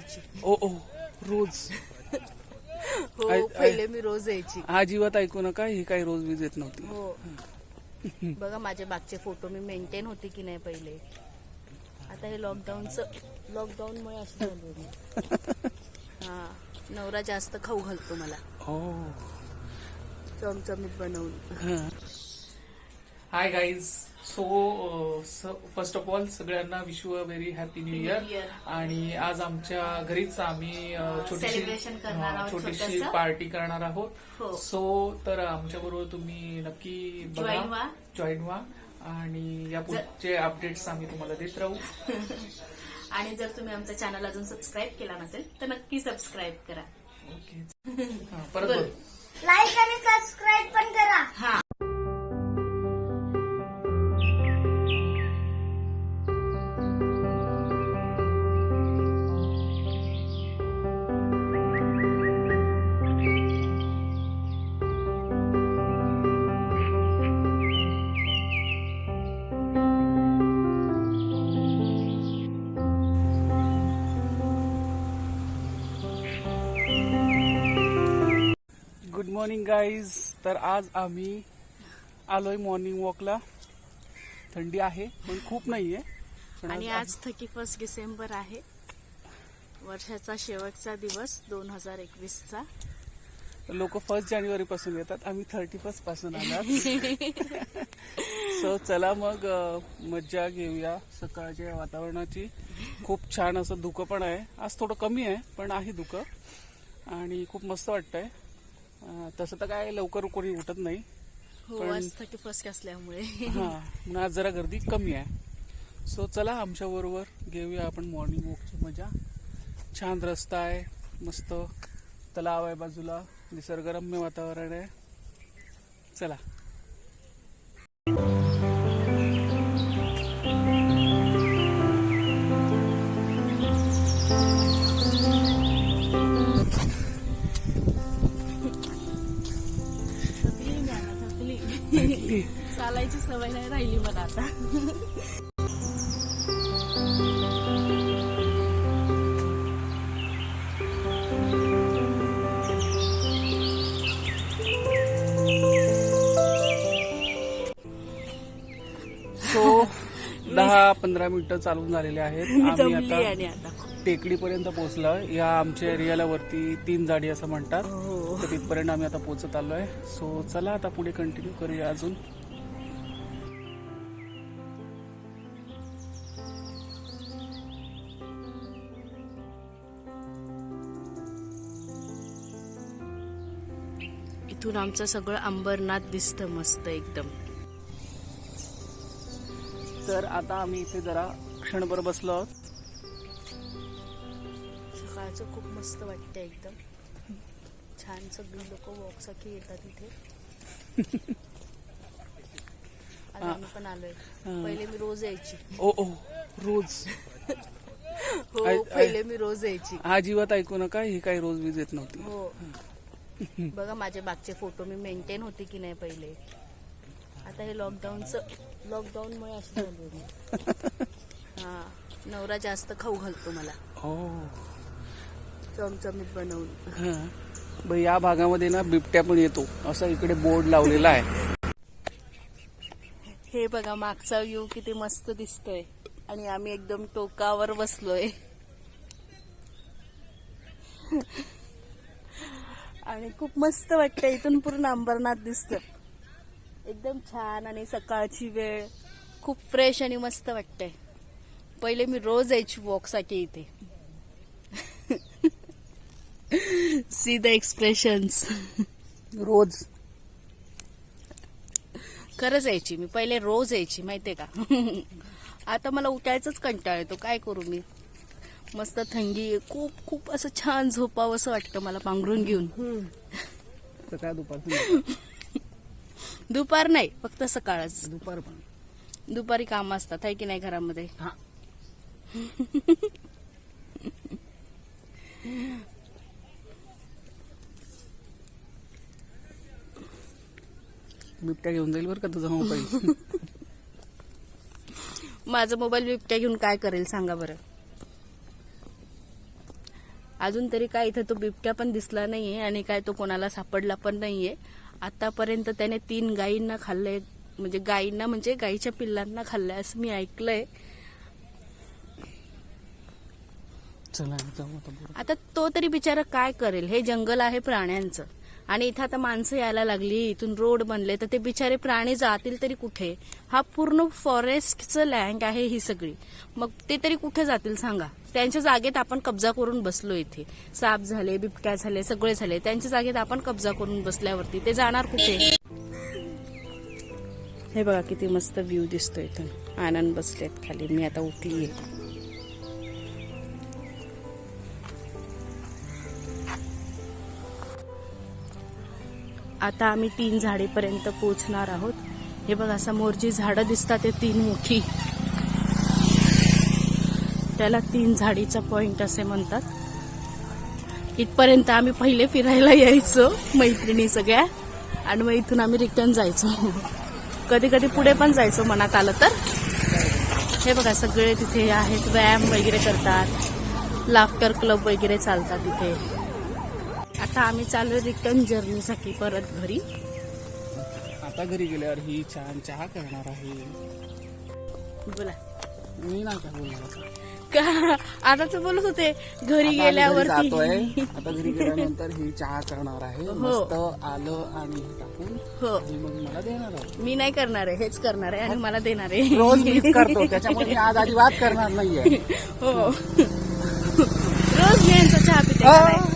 यायची ओ ओ रोज. हो आय- पहिले मी रोज यायची हा जीवात ऐकू नका ही काही रोज वीज येत नव्हती. हो. बघा माझे मागचे फोटो मी मेंटेन होते की नाही पहिले. आता हे लॉकडाऊनचं लॉकडाऊनमुळे असं झालं मी हा नवरा जास्त खाऊ घालतो मला. हो चमचमीत बनवून. Hi guys so first of all सगळ्यांना wish you a very happy new New year Year. आणि आज आमच्या घरीच आम्ही अ, छोटीशी हा, छोटीशी. पार्टी करणार आहोत. हो. सो तर आमच्या बरोबर तुम्ही नक्की. जॉईन व्हा. आणि या पुढचे अपडेट्स आम्ही तुम्हाला देत राहू. आणि जर तुम्ही आमचा चॅनल अजून सबस्क्राईब केला नसेल तर नक्की सबस्क्राईब करा. ओके हा, परत. लाईक आणि सबस्क्राईब पण करा. हा. मॉर्निंग गाईज तर आज आम्ही आलोय मॉर्निंग वॉकला थंडी आहे पण खूप नाहीये. आणि आज थर्टी फर्स्ट डिसेंबर आहे. वर्षाचा शेवटचा दिवस दोन हजार एकवीसचा. लोक फर्स्ट जानेवारी पासून येतात. आम्ही थर्टी फर्स्टपासून आलात. सो चला मग मज्जा घेऊया सकाळच्या वातावरणाची. खूप छान असं धुकं पण आहे. आज थोडं कमी आहे पण आहे धुकं. आणि खूप मस्त वाटतंय. तसं तर काय लवकर कोणी उठत नाही. हो पण- आज थर्टी फर्स्ट असल्यामुळे. हा आज जरा गर्दी कमी आहे. सो चला आमच्या बरोबर घेऊया आपण मॉर्निंग वॉकची मजा. छान रस्ता आहे मस्त. तलाव आहे बाजूला निसर्गरम्य वातावरण आहे. चला. मला आता. सो दहा पंधरा मिनिटं चालून झालेले आहेत. आम्ही आता टेकडीपर्यंत पोहोचलो या आमच्या एरियाला वरती तीन जाडी असं म्हणतात. हो. तर तिथपर्यंत आम्ही आता पोहोचत आलोय. सो चला आता पुढे कंटिन्यू करूया अजून. इथून आमचं सगळं अंबरनाथ दिसतं मस्त एकदम. तर आता आम्ही इथे जरा क्षणभर बसलो आहोत. सकाळचं खूप मस्त वाटतं एकदम. छान सगळी लोक वॉकसाठी येतात इथे. आम्ही पण आलोय. पहिले मी रोज यायची. ओ ओ रोज. हो पहिले मी रोज यायची. हा जीवात ऐकू नका ही काही रोज वीज येत नव्हती. हो. बघा माझे मागचे फोटो मी मेंटेन होते की नाही पहिले. आता हे लॉकडाऊनचं लॉकडाऊनमुळे असं झालं मी हा नवरा जास्त खाऊ घालतो मला. हो. चमचमीत बनवून. हा. ब- या भागामध्ये ना बिबट्या पण येतो. असा इकडे बोर्ड लावलेला आहे. हे बघा मागचा व्ह्यू किती मस्त दिसतोय. आणि आम्ही एकदम टोकावर बसलोय. आणि खूप मस्त वाटतं इथून पूर्ण अंबरनाथ दिसत एकदम छान आणि सकाळची वेळ खूप फ्रेश आणि मस्त वाटतंय. पहिले मी रोज यायची वॉकसाठी इथे. सी द एक्सप्रेशन्स रोज. खरंच यायची मी. पहिले रोज यायची माहितीये का? आता मला उठायचंच कंटाळ येतो. काय करू मी? मस्त थंडी आहे. खूप खूप असं छान झोपावं असं वाटतं मला पांघरून घेऊन. सकाळ दुपार दुपार नाही फक्त सकाळच. दुपार पण. दुपारी काम असतात आहे की नाही घरामध्ये? हा. बिबट्या घेऊन जाईल बरं का तुझा मोबाईल? माझा मोबाईल बिबट्या घेऊन काय करेल सांगा बरं. अजून तरी काय इथं तो बिबट्या पण दिसला नाहीये आणि काय तो कोणाला सापडला पण नाहीये. आतापर्यंत त्याने तीन गायींना खाल्लंय म्हणजे गायींना म्हणजे गायीच्या पिल्लांना खाल्लंय असं मी ऐकलंय. आता तो तरी बिचारा काय करेल? हे जंगल आहे प्राण्यांचं. आणि इथं आता माणसं यायला लागली इथून रोड बनले तर ते बिचारे प्राणी जातील तरी कुठे? हा पूर्ण फॉरेस्टचं लँड आहे ही सगळी. मग ते तरी कुठे जातील सांगा? त्यांच्या जागेत आपण कब्जा करून बसलो इथे. साप झाले बिबट्या झाले सगळे झाले. त्यांच्या जागेत आपण कब्जा करून बसल्यावरती ते जाणार कुठे? हे बघा किती मस्त व्ह्यू दिसतो इथून. आनंद बसलेत खाली. मी आता उठलीये. आता आम्ही तीन झाडेपर्यंत पोहोचणार आहोत. हे बघा समोर जी झाडं दिसतात ते तीन मोठी. त्याला तीन झाडीचा पॉइंट असे म्हणतात. इथपर्यंत आम्ही पहिले फिरायला यायचो मैत्रिणी सगळ्या. आणि मग इथून आम्ही रिटर्न जायचो. कधी कधी पुढे पण जायचो मनात आलं तर. हे बघा सगळे तिथे आहेत व्यायाम वगैरे करतात. लाफ्टर क्लब वगैरे चालतात तिथे. आता आम्ही चालू रिटर्न जर्नीसाठी परत घरी. आता घरी गेल्यावर ही छान चहा करणार आहे. बोला. मी नाही काय बोलणार. का? आता तर बोलत होते घरी जातोय. आता घरी गेल्यानंतर ही चहा करणार आहे. हो. मस्त आलं आणि हे टाकून मग मला देणार आहे. मी नाही करणार आहे हेच करणार आहे आणि मला देणार आहे. रोज मीच करतो त्याच्यामुळे आज अजिबात करणार नाहीये. हो. रोज मी यांचा चहा पिते.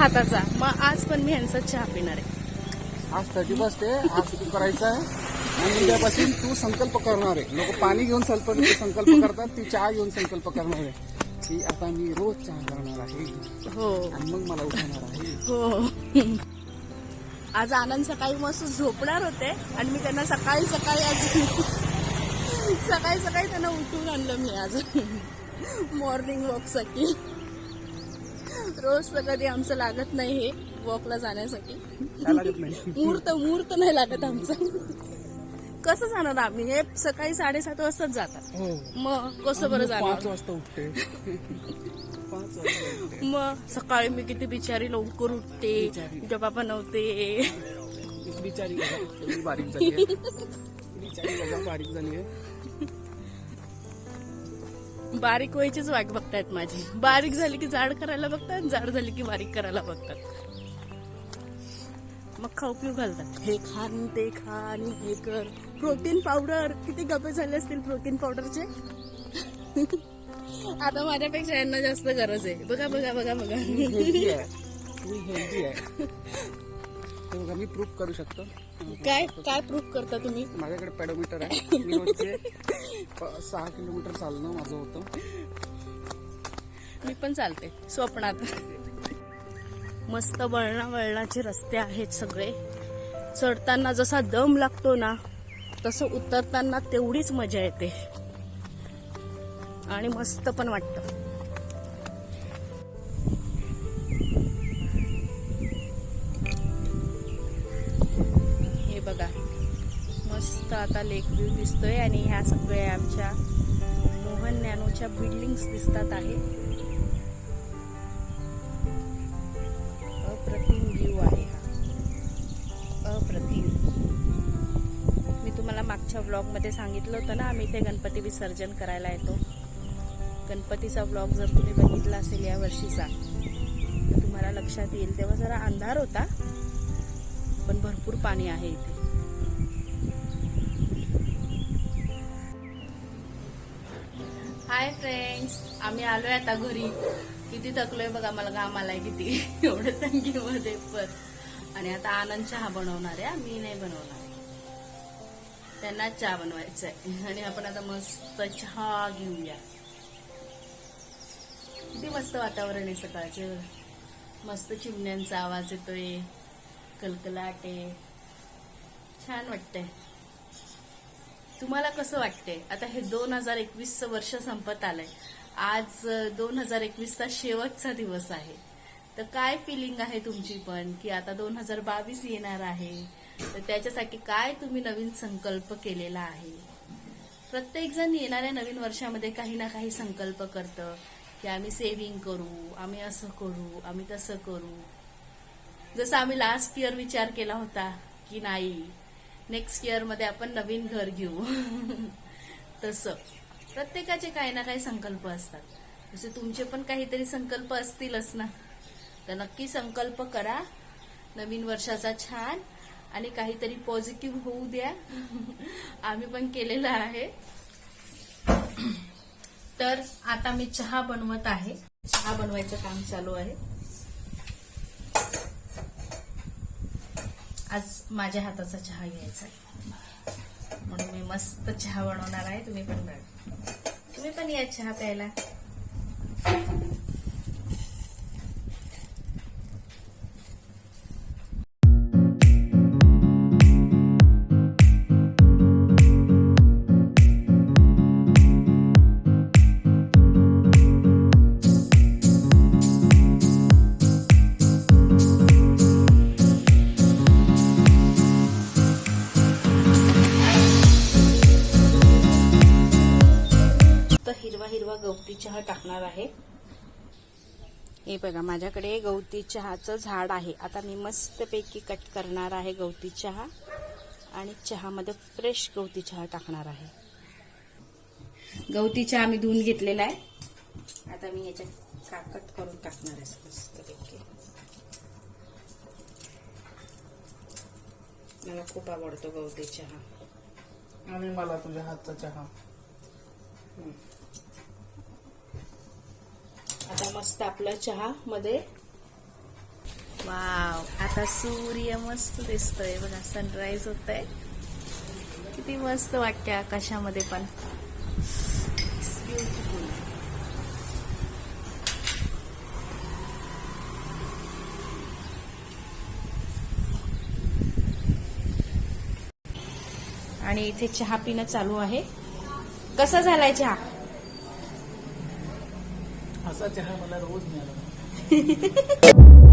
हाताचा. मग आज पण मी यांचा चहा पिणार आहे. आज थर्टी आहे आज तू करायचं आहे. आणि उद्यापासून तू संकल्प करणार आहे. लोक पाणी घेऊन संकल्प करतात ती चहा घेऊन संकल्प करणार आहे. की आता मी रोज चहा करणार आहे. हो. आणि मग मला उठवणार आहे. हो. आज आनंद सकाळी मस्त झोपणार होते आणि मी त्यांना सकाळी सकाळी आज सकाळी सकाळी त्यांना उठून आणलं मी आज. मॉर्निंग वॉकसाठी रोज तर कधी आमचं लागत नाही हे वॉकला जाण्यासाठी. मुहूर्त मुहूर्त नाही लागत आमचं. कसं जाणार आम्ही? हे सकाळी साडेसात वाजताच जातात. हो. मग कसं बरं जाणार पाच वाजता उठते. पाच वाजता उठते. मग सकाळी मी किती बिचारी लवकर उठते बिचारी. डबा बनवते बिचारी बारीक झाली आहे. बिचारी बघा बारीक झाली आहे. बारीक व्हायचीच वाट बघतायत माझी. बारीक झाली की जाड करायला बघतात जाड झाली की बारीक करायला बघतात. मग खाऊ पिऊ घालतात. हे खा आणि ते खा आणि हे कर. प्रोटीन पावडर किती गप्पे झाले असतील प्रोटीन पावडरचे आता माझ्यापेक्षा यांना जास्त गरज आहे. बघा बघा बघा बघा. हेल्दी आहे. तुम्ही हेल्दी आहे. मी प्रूफ करू शकतो? काय काय प्रूफ करता तुम्ही? माझ्याकडे पॅडोमीटर आहे. मी सहा किलोमीटर चालणं माझं होतं. मी पण चालते. स्वप्नात. मस्त वळणा वळणाचे रस्ते आहेत सगळे. चढताना जसा दम लागतो ना तसं उतरताना तेवढीच मजा येते. आणि मस्त पण वाटतं. हे बघा मस्त आता लेक व्ह्यू दिसतोय आणि ह्या सगळ्या आमच्या मोहन नॅनोच्या बिल्डिंग्स दिसतात आहे. मागच्या ब्लॉगमध्ये सांगितलं होतं ना आम्ही इथे गणपती विसर्जन करायला येतो. गणपतीचा ब्लॉग जर तुम्ही बघितला असेल या वर्षीचा तर तुम्हाला लक्षात येईल तेव्हा जरा अंधार होता पण भरपूर पाणी आहे इथे. हाय फ्रेंड्स आम्ही आलोय आता घरी. किती थकलोय बघा मला घाम आलाय किती. एवढं तंगीमध्ये पण. आणि आता आनंद चहा बनवणार आहे मी नाही बनवणार. आहे. त्यांना चहा बनवायचा आहे आणि आपण आता मस्त चहा घेऊया. किती मस्त वातावरण आहे सकाळचं. मस्त चिमण्यांचा आवाज येतोय कलकलाट आहे. छान वाटतंय. तुम्हाला कसं वाटतंय? आता हे दोन हजार एकवीसचं वर्ष संपत आलंय. आज दोन हजार एकवीसचा शेवटचा दिवस आहे. तर काय फिलिंग आहे तुमची पण? की आता दोन हजार बावीस येणार आहे. तर त्याच्यासाठी काय तुम्ही नवीन संकल्प केलेला आहे? प्रत्येक जण येणाऱ्या नवीन वर्षामध्ये काही ना काही संकल्प करतं की की आम्ही सेव्हिंग करू आम्ही असं करू आम्ही तसं करू. जसं आम्ही लास्ट इयर विचार केला होता की नाही नेक्स्ट इयरमध्ये आपण नवीन घर घेऊ. तसं. प्रत्येकाचे काही ना काही संकल्प असतात. जसे तुमचे पण काहीतरी संकल्प असतीलच ना. तर नक्की संकल्प करा. नवीन वर्षाचा छान आणि काहीतरी पॉझिटिव्ह होऊ द्या. आम्ही पण केलेलं आहे. तर आता मी चहा बनवत आहे. चहा बनवायचं काम चालू आहे. आज माझ्या हाताचा चहा घ्यायचा आहे. म्हणून मी मस्त चहा बनवणार आहे. तुम्ही पण तुम्ही पण या चहा प्यायला. चहा टाकणार आहे. हे बघा माझ्याकडे गवती चहाचं झाड आहे. आता मी मस्तपैकी कट करणार आहे गवती चहा आणि चहामध्ये फ्रेश गवती चहा टाकणार आहे. गवती चहा मी धुवून घेतलेला आहे. आता मी याच्यात काकट करून टाकणार आहे मस्तपैकी. मला खूप आवडतो गवती चहा. आणि मला तुझ्या हातचा चहा. आता मस्त आपलं चहा मध्ये. वाव आता सूर्य मस्त दिसतोय बघा सनराइज होत आहे किती मस्त वाटते आकाशामध्ये पण. ब्युटिफुल आणि इथे चहा पिणं चालू आहे. कसा झालाय चहा? असा चहा मला रोज मिळाला.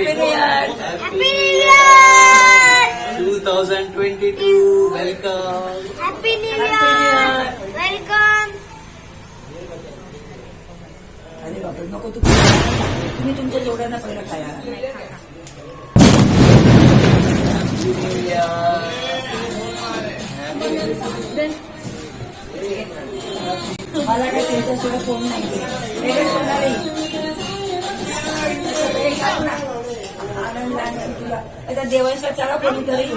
2022 welcome happy new year welcome अरे बापरे नको तू तुम्ही तुमच्या जेवढ्यांना पहिलं खाया मला काय त्यांच्याशिवाय फोन नाही आता देवांचा चला कोणीतरी